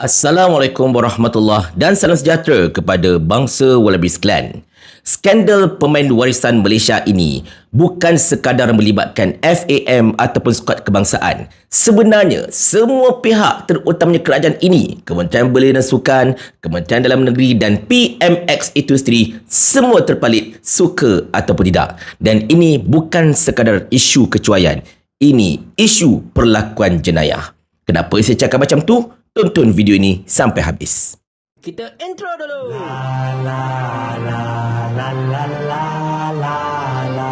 Assalamualaikum warahmatullahi dan salam sejahtera kepada bangsa Wallabies Clan. Skandal pemain warisan Malaysia ini bukan sekadar melibatkan FAM ataupun skuad kebangsaan. Sebenarnya, semua pihak terutamanya kerajaan ini, Kementerian Belia dan Sukan, Kementerian Dalam Negeri dan PMX itu sendiri, semua terpalit suka ataupun tidak. Dan ini bukan sekadar isu kecuaian. Ini isu perlakuan jenayah. Kenapa saya cakap macam tu? Tonton video ini sampai habis. Kita intro dulu. La la la la la la la la.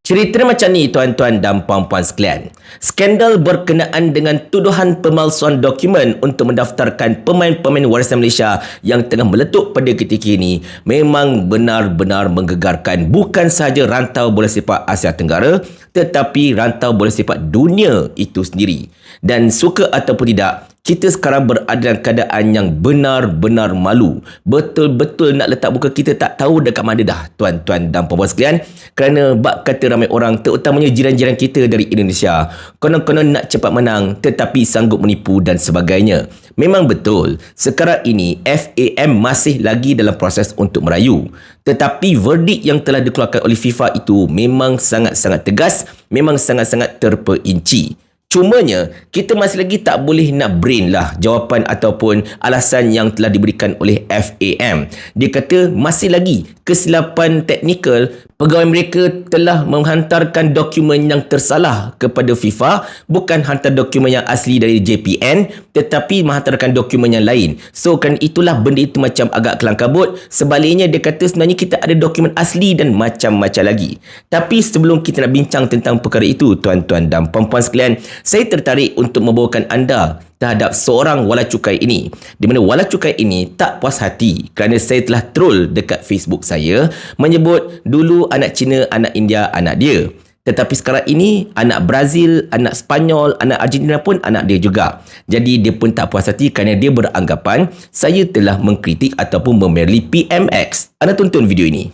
Cerita macam ni tuan-tuan dan puan-puan sekalian. Skandal berkenaan dengan tuduhan pemalsuan dokumen untuk mendaftarkan pemain-pemain warisan Malaysia yang tengah meletup pada ketika ini memang benar-benar menggegarkan bukan sahaja rantau bola sepak Asia Tenggara tetapi rantau bola sepak dunia itu sendiri. Dan suka ataupun tidak, kita sekarang berada dalam keadaan yang benar-benar malu. Betul-betul nak letak muka kita tak tahu dekat mana dah tuan-tuan dan puan-puan sekalian. Kerana bak kata ramai orang terutamanya jiran-jiran kita dari Indonesia. Konon-konon nak cepat menang tetapi sanggup menipu dan sebagainya. Memang betul, sekarang ini FAM masih lagi dalam proses untuk merayu. Tetapi verdik yang telah dikeluarkan oleh FIFA itu memang sangat-sangat tegas, memang sangat-sangat terperinci. Cumanya, kita masih lagi tak boleh nak brain lah jawapan ataupun alasan yang telah diberikan oleh FAM. Dia kata masih lagi kesilapan teknikal pegawai mereka telah menghantarkan dokumen yang tersalah kepada FIFA bukan hantar dokumen yang asli dari JPN tetapi menghantarkan dokumen yang lain. So kan itulah benda itu macam agak kelang kabut sebaliknya dia kata sebenarnya kita ada dokumen asli dan macam-macam lagi. Tapi sebelum kita nak bincang tentang perkara itu tuan-tuan dan puan-puan sekalian saya tertarik untuk membawakan anda terhadap seorang wala cukai ini. Di mana wala cukai ini tak puas hati kerana saya telah troll dekat Facebook saya menyebut dulu anak Cina, anak India, anak dia. Tetapi sekarang ini anak Brazil, anak Spanyol, anak Argentina pun anak dia juga. Jadi dia pun tak puas hati kerana dia beranggapan saya telah mengkritik ataupun memerli PMX. Anda tonton video ini.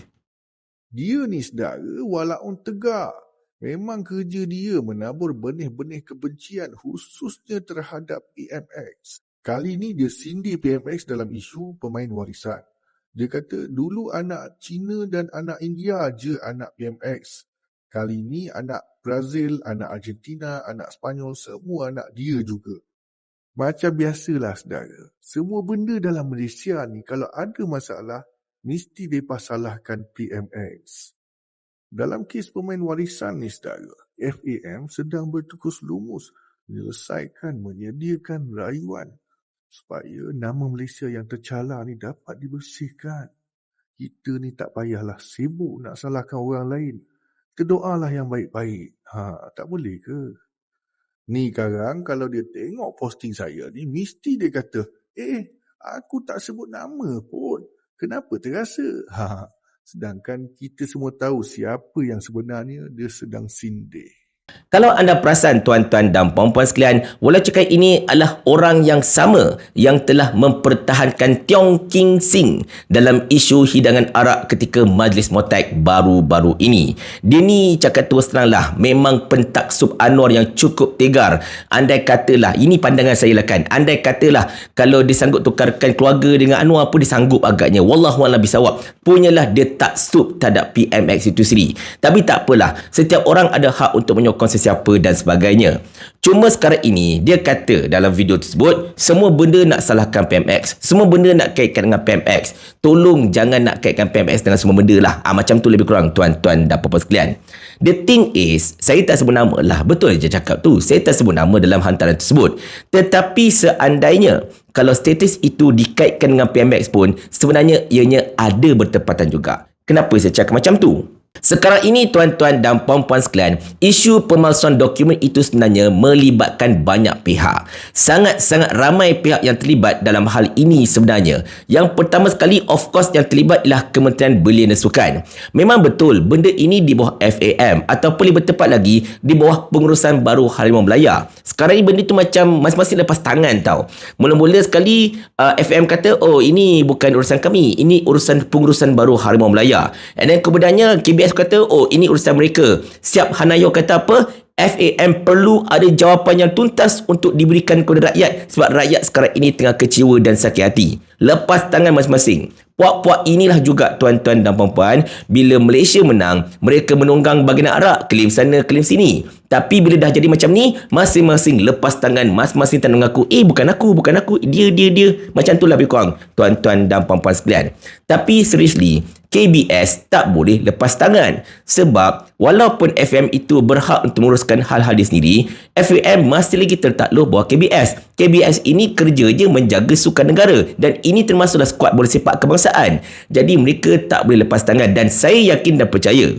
Dia ni saudara walaupun tegak Memang kerja dia menabur benih-benih kebencian khususnya terhadap PMX. Kali ini dia sindir PMX dalam isu pemain warisan. Dia kata dulu anak Cina dan anak India je anak PMX. Kali ini anak Brazil, anak Argentina, anak Spanyol semua anak dia juga. Macam biasalah saudara. Semua benda dalam Malaysia ni kalau ada masalah mesti mereka salahkan PMX. Dalam kes pemain warisan ni saudara, FAM sedang bertukus lumus menyelesaikan menyediakan rayuan supaya nama Malaysia yang tercala ni dapat dibersihkan. Kita ni tak payahlah sibuk nak salahkan orang lain. Kedoalah yang baik-baik. Ha, tak boleh ke? Ni sekarang kalau dia tengok posting saya ni, mesti dia kata, eh, aku tak sebut nama pun. Kenapa terasa? Ha, Sedangkan kita semua tahu siapa yang sebenarnya dia sedang sindir. Kalau anda perasan tuan-tuan dan puan-puan sekalian, Wala Cekai ini adalah orang yang sama yang telah mempertahankan Tiong King Sing dalam isu hidangan arak ketika Majlis Motek baru-baru ini. Dia ni cakap terus terang lah, memang pentaksub Anwar yang cukup tegar. Andai katalah, ini pandangan saya lah kan, andai katalah kalau disanggup tukarkan keluarga dengan Anwar pun disanggup agaknya. Wallahualam bisawab. Punyalah dia tak taksub terhadap PMX itu sendiri. Tapi tak apalah, setiap orang ada hak untuk menyokong sesiapa dan sebagainya. Cuma sekarang ini, dia kata dalam video tersebut, semua benda nak salahkan PMX. Semua benda nak kaitkan dengan PMX. Tolong jangan nak kaitkan PMX dengan semua benda lah. Ha, macam tu lebih kurang tuan-tuan dan puan sekalian. The thing is, saya tak sebut nama lah. Betul je cakap tu. Saya tak sebut nama dalam hantaran tersebut. Tetapi seandainya, kalau status itu dikaitkan dengan PMX pun, sebenarnya ianya ada bertepatan juga. Kenapa saya cakap macam tu? Sekarang ini tuan-tuan dan puan-puan sekalian, isu pemalsuan dokumen itu sebenarnya melibatkan banyak pihak. Sangat-sangat ramai pihak yang terlibat dalam hal ini sebenarnya. Yang pertama sekali of course yang terlibat ialah Kementerian Belia dan Sukan. Memang betul benda ini di bawah FAM ataupun lebih tepat lagi di bawah pengurusan baru Harimau Melaya. Sekarang ini benda itu macam masing-masing lepas tangan tau. Mula-mula sekali uh, FAM kata oh ini bukan urusan kami, ini urusan pengurusan baru Harimau Melaya. And then kemudiannya KBS kata, oh ini urusan mereka. Siap Hanayo kata apa? FAM perlu ada jawapan yang tuntas untuk diberikan kepada rakyat sebab rakyat sekarang ini tengah kecewa dan sakit hati. Lepas tangan masing-masing. Puak-puak inilah juga tuan-tuan dan puan-puan bila Malaysia menang, mereka menunggang bagian arak, klaim sana, klaim sini. Tapi bila dah jadi macam ni, masing-masing lepas tangan, masing-masing tak mengaku, eh bukan aku, bukan aku, dia, dia, dia. Macam itulah lebih kurang, tuan-tuan dan puan-puan sekalian. Tapi seriously, KBS tak boleh lepas tangan. Sebab walaupun FM itu berhak untuk menguruskan hal-hal dia sendiri, FAM masih lagi tertakluk bawah KBS. KBS ini kerja je menjaga sukan negara dan ini termasuklah skuad bola sepak kebangsaan. Jadi mereka tak boleh lepas tangan dan saya yakin dan percaya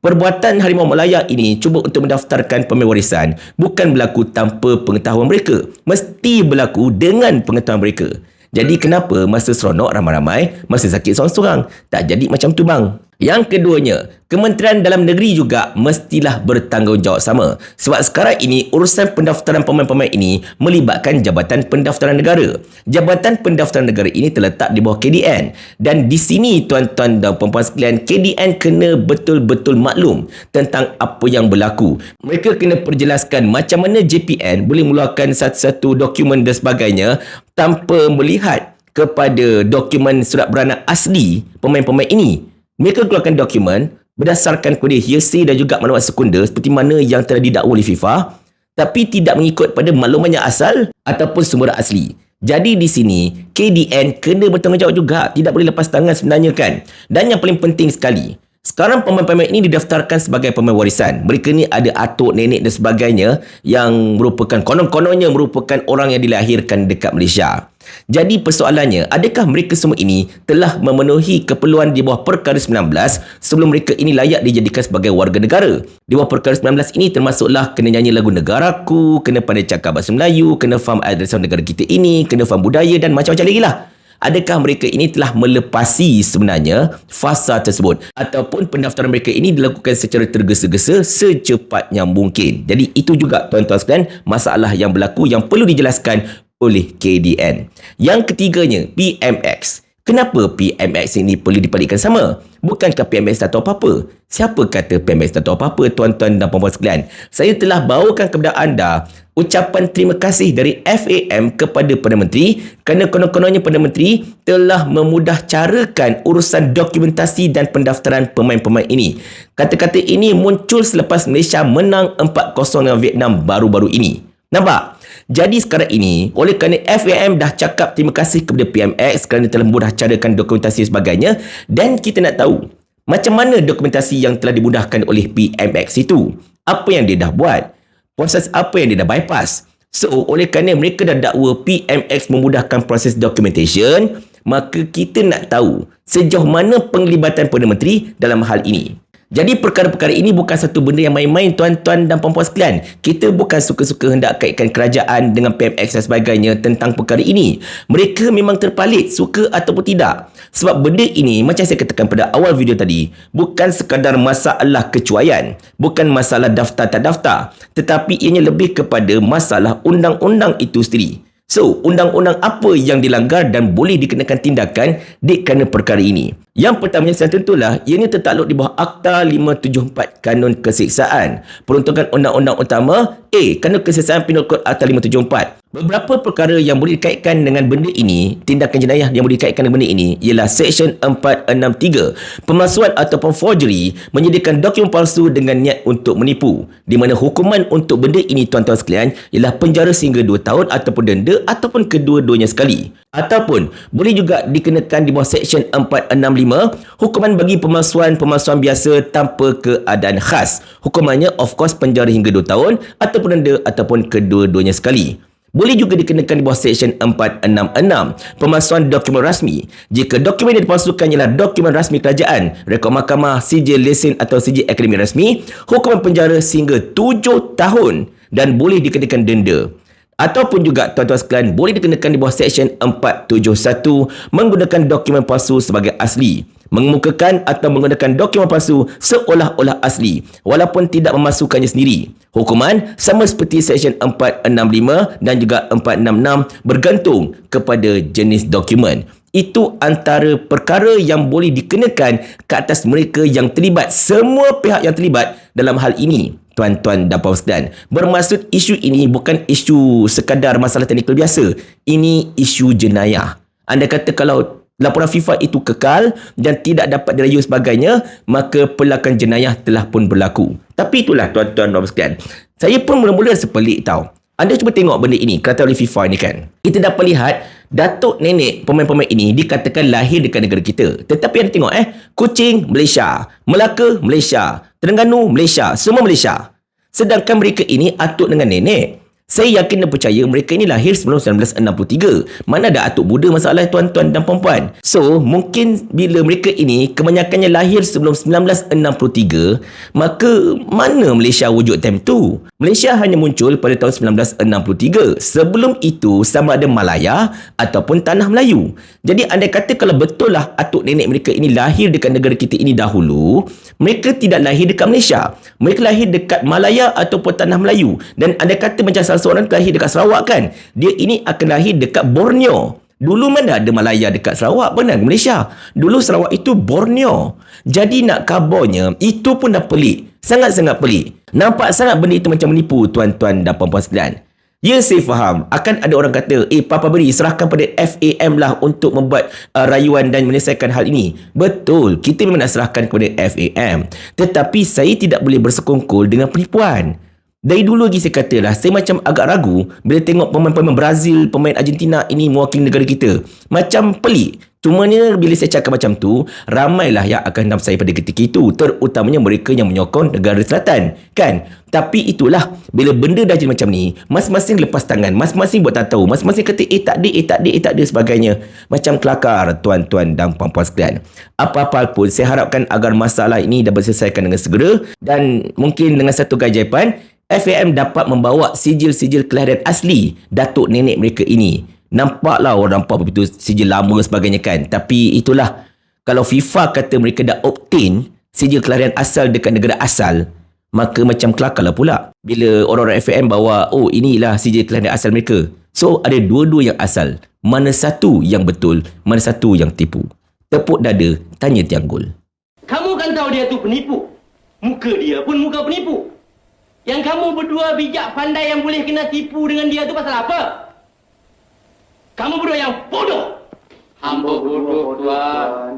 Perbuatan Harimau Malaya ini cuba untuk mendaftarkan pemain warisan bukan berlaku tanpa pengetahuan mereka. Mesti berlaku dengan pengetahuan mereka. Jadi kenapa masa seronok ramai-ramai, masa sakit seorang-seorang? Tak jadi macam tu bang. Yang keduanya, Kementerian Dalam Negeri juga mestilah bertanggungjawab sama. Sebab sekarang ini urusan pendaftaran pemain-pemain ini melibatkan Jabatan Pendaftaran Negara. Jabatan Pendaftaran Negara ini terletak di bawah KDN. Dan di sini tuan-tuan dan perempuan sekalian, KDN kena betul-betul maklum tentang apa yang berlaku. Mereka kena perjelaskan macam mana JPN boleh mengeluarkan satu-satu dokumen dan sebagainya tanpa melihat kepada dokumen surat beranak asli pemain-pemain ini. Mereka keluarkan dokumen berdasarkan kepada hearsay dan juga maklumat sekunder seperti mana yang telah didakwa oleh FIFA tapi tidak mengikut pada maklumat yang asal ataupun sumber asli. Jadi di sini KDN kena bertanggungjawab juga tidak boleh lepas tangan sebenarnya kan. Dan yang paling penting sekali sekarang pemain-pemain ini didaftarkan sebagai pemain warisan. Mereka ni ada atuk, nenek dan sebagainya yang merupakan konon-kononnya merupakan orang yang dilahirkan dekat Malaysia. Jadi persoalannya, adakah mereka semua ini telah memenuhi keperluan di bawah Perkara 19 sebelum mereka ini layak dijadikan sebagai warga negara? Di bawah Perkara 19 ini termasuklah kena nyanyi lagu negaraku, kena pandai cakap bahasa Melayu, kena faham adat negara kita ini, kena faham budaya dan macam-macam lagi lah. Adakah mereka ini telah melepasi sebenarnya fasa tersebut ataupun pendaftaran mereka ini dilakukan secara tergesa-gesa secepatnya mungkin. Jadi itu juga tuan-tuan sekalian masalah yang berlaku yang perlu dijelaskan oleh KDN. Yang ketiganya PMX. Kenapa PMX ini perlu dipalikkan sama? Bukankah PMX tak tahu apa-apa? Siapa kata PMX tak tahu apa-apa tuan-tuan dan puan-puan sekalian? Saya telah bawakan kepada anda ucapan terima kasih dari FAM kepada Perdana Menteri kerana konon-kononnya Perdana Menteri telah memudah carakan urusan dokumentasi dan pendaftaran pemain-pemain ini. Kata-kata ini muncul selepas Malaysia menang 4-0 dengan Vietnam baru-baru ini. Nampak? Jadi sekarang ini, oleh kerana FAM dah cakap terima kasih kepada PMX kerana telah memudah carakan dokumentasi dan sebagainya dan kita nak tahu macam mana dokumentasi yang telah dimudahkan oleh PMX itu. Apa yang dia dah buat? Proses apa yang dia dah bypass. So, oleh kerana mereka dah dakwa PMX memudahkan proses documentation, maka kita nak tahu sejauh mana penglibatan Perdana Menteri dalam hal ini. Jadi perkara-perkara ini bukan satu benda yang main-main tuan-tuan dan puan-puan sekalian. Kita bukan suka-suka hendak kaitkan kerajaan dengan PMX dan sebagainya tentang perkara ini. Mereka memang terpalit suka ataupun tidak. Sebab benda ini macam saya katakan pada awal video tadi, bukan sekadar masalah kecuaian, bukan masalah daftar tak daftar, tetapi ianya lebih kepada masalah undang-undang itu sendiri. So, undang-undang apa yang dilanggar dan boleh dikenakan tindakan kerana perkara ini? Yang pertamanya saya tentulah, ianya tertakluk di bawah Akta 574 Kanun Kesiksaan. Peruntukan undang-undang utama A. Kanun Kesiksaan Penal Kod Akta 574. Beberapa perkara yang boleh dikaitkan dengan benda ini, tindakan jenayah yang boleh dikaitkan dengan benda ini ialah Seksyen 463, pemalsuan ataupun forgery menyediakan dokumen palsu dengan niat untuk menipu. Di mana hukuman untuk benda ini tuan-tuan sekalian ialah penjara sehingga 2 tahun ataupun denda ataupun kedua-duanya sekali. Ataupun boleh juga dikenakan di bawah Seksyen 465, hukuman bagi pemalsuan-pemalsuan biasa tanpa keadaan khas. Hukumannya of course penjara hingga 2 tahun ataupun denda ataupun kedua-duanya sekali. Boleh juga dikenakan di bawah Seksyen 466, pemalsuan dokumen rasmi. Jika dokumen yang dipalsukan ialah dokumen rasmi kerajaan, rekod mahkamah, sijil lesen atau sijil akademik rasmi, hukuman penjara sehingga 7 tahun dan boleh dikenakan denda. Ataupun juga tuan-tuan sekalian boleh dikenakan di bawah Seksyen 471 menggunakan dokumen palsu sebagai asli mengemukakan atau menggunakan dokumen palsu seolah-olah asli walaupun tidak memasukkannya sendiri. Hukuman sama seperti Seksyen 465 dan juga 466 bergantung kepada jenis dokumen. Itu antara perkara yang boleh dikenakan ke atas mereka yang terlibat, semua pihak yang terlibat dalam hal ini tuan-tuan dan puan sekalian. Bermaksud isu ini bukan isu sekadar masalah teknikal biasa. Ini isu jenayah. Anda kata kalau laporan FIFA itu kekal dan tidak dapat dirayu sebagainya, maka pelakuan jenayah telah pun berlaku. Tapi itulah tuan-tuan dan sekalian. Saya pun mula-mula sepelik tau. Anda cuba tengok benda ini, kata oleh FIFA ini kan. Kita dapat lihat, datuk nenek pemain-pemain ini dikatakan lahir dekat negara kita. Tetapi anda tengok eh, Kuching, Malaysia. Melaka, Malaysia. Terengganu, Malaysia. Semua Malaysia. Sedangkan mereka ini atuk dengan nenek. Saya yakin dan percaya mereka ini lahir sebelum 1963. Mana ada atuk muda masalah tuan-tuan dan puan-puan. So, mungkin bila mereka ini kebanyakannya lahir sebelum 1963, maka mana Malaysia wujud time tu? Malaysia hanya muncul pada tahun 1963. Sebelum itu, sama ada Malaya ataupun Tanah Melayu. Jadi, anda kata kalau betul lah atuk nenek mereka ini lahir dekat negara kita ini dahulu, mereka tidak lahir dekat Malaysia. Mereka lahir dekat Malaya ataupun Tanah Melayu. Dan anda kata macam seorang lahir dekat Sarawak kan? Dia ini akan lahir dekat Borneo. Dulu mana ada Malaya dekat Sarawak? Benar Malaysia. Dulu Sarawak itu Borneo. Jadi nak kabarnya, itu pun dah pelik. Sangat-sangat pelik. Nampak sangat benda itu macam menipu tuan-tuan dan puan-puan sekalian. Ya saya faham Akan ada orang kata Eh Papa Beri serahkan pada FAM lah Untuk membuat uh, rayuan dan menyelesaikan hal ini Betul Kita memang nak serahkan kepada FAM Tetapi saya tidak boleh bersekongkol dengan penipuan dari dulu lagi saya katalah, saya macam agak ragu bila tengok pemain-pemain Brazil, pemain Argentina ini mewakili negara kita. Macam pelik. Cuma ni bila saya cakap macam tu, ramailah yang akan hentam saya pada ketika itu. Terutamanya mereka yang menyokong negara selatan. Kan? Tapi itulah, bila benda dah jadi macam ni, masing-masing lepas tangan, masing-masing buat tak tahu, masing-masing kata eh tak ada, eh tak ada, eh tak ada sebagainya. Macam kelakar tuan-tuan dan puan-puan sekalian. Apa-apa pun, saya harapkan agar masalah ini dapat diselesaikan dengan segera dan mungkin dengan satu keajaiban, FAM dapat membawa sijil-sijil kelahiran asli datuk nenek mereka ini. Nampaklah orang nampak begitu sijil lama sebagainya kan. Tapi itulah. Kalau FIFA kata mereka dah obtain sijil kelahiran asal dekat negara asal, maka macam kelakar lah pula. Bila orang-orang FAM bawa, oh inilah sijil kelahiran asal mereka. So, ada dua-dua yang asal. Mana satu yang betul, mana satu yang tipu. Tepuk dada, tanya Tianggul. Kamu kan tahu dia tu penipu. Muka dia pun muka penipu. Yang kamu berdua bijak pandai yang boleh kena tipu dengan dia tu pasal apa? Kamu berdua yang bodoh. Hamba bodoh, Tuan.